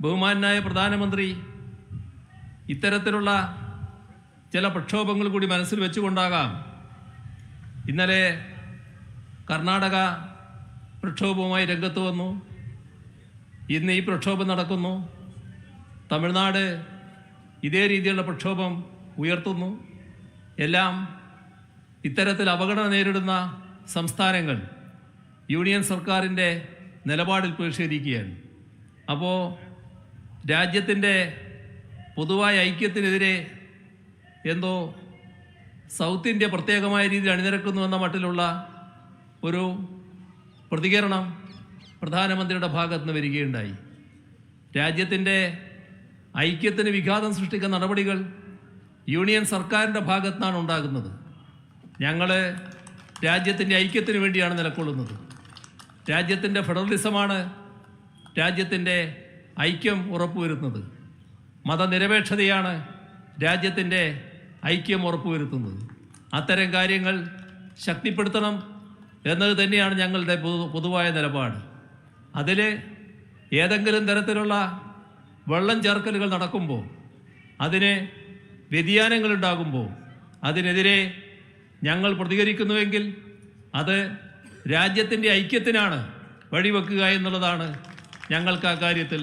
ബഹുമാനായ പ്രധാനമന്ത്രി ഇത്തരത്തിലുള്ള ചില പ്രക്ഷോഭങ്ങൾ കൂടി മനസ്സിൽ വെച്ചുകൊണ്ടാകാം ഇന്നലെ കർണാടക പ്രക്ഷോഭവുമായി രംഗത്ത് വന്നു. ഇന്ന് ഈ പ്രക്ഷോഭം നടക്കുന്നു. തമിഴ്നാട് ഇതേ രീതിയിലുള്ള പ്രക്ഷോഭം ഉയർത്തുന്നു. എല്ലാം ഇത്തരത്തിൽ അപകടം നേരിടുന്ന സംസ്ഥാനങ്ങൾ യൂണിയൻ സർക്കാരിന്റെ നിലപാടിൽ പ്രതിഷേധിക്കുകയാണ്. അപ്പോൾ രാജ്യത്തിന്റെ പൊതുവായ ഐക്യത്തിനെതിരെ എന്തോ സൗത്ത് ഇന്ത്യ പ്രത്യേകമായ രീതിയിൽ അണിനിരക്കുന്നു എന്ന മട്ടിലുള്ള ഒരു പ്രതികരണം പ്രധാനമന്ത്രിയുടെ ഭാഗത്ത് നിന്ന് വരികയുണ്ടായി. രാജ്യത്തിന്റെ ഐക്യത്തിന് വിഘാതം സൃഷ്ടിക്കുന്ന നടപടികൾ യൂണിയൻ സർക്കാരിന്റെ ഭാഗത്തു ഉണ്ടാകുന്നത്. ഞങ്ങൾ രാജ്യത്തിന്റെ ഐക്യത്തിന് വേണ്ടിയാണ് നിലകൊള്ളുന്നത് രാജ്യത്തിന്റെ ഫെഡറലിസമാണ് രാജ്യത്തിന്റെ ഐക്യം ഉറപ്പുവരുത്തുന്നത്. മതനിരപേക്ഷതയാണ് രാജ്യത്തിന്റെ ഐക്യം ഉറപ്പുവരുത്തുന്നത്. അത്തരം കാര്യങ്ങൾ ശക്തിപ്പെടുത്തണം എന്നത് തന്നെയാണ് ഞങ്ങളുടെ പൊതുവായ നിലപാട്. അതിൽ ഏതെങ്കിലും തരത്തിലുള്ള വെള്ളം ചേർക്കലുകൾ നടക്കുമ്പോൾ അതിന് വ്യതിയാനങ്ങൾ ഉണ്ടാകുമ്പോൾ അതിനെതിരെ ഞങ്ങൾ പ്രതികരിക്കുന്നുവെങ്കിൽ അത് രാജ്യത്തിന്റെ ഐക്യത്തിനാണ് വഴിവെക്കുക എന്നുള്ളതാണ് ഞങ്ങൾക്ക് ആ കാര്യത്തിൽ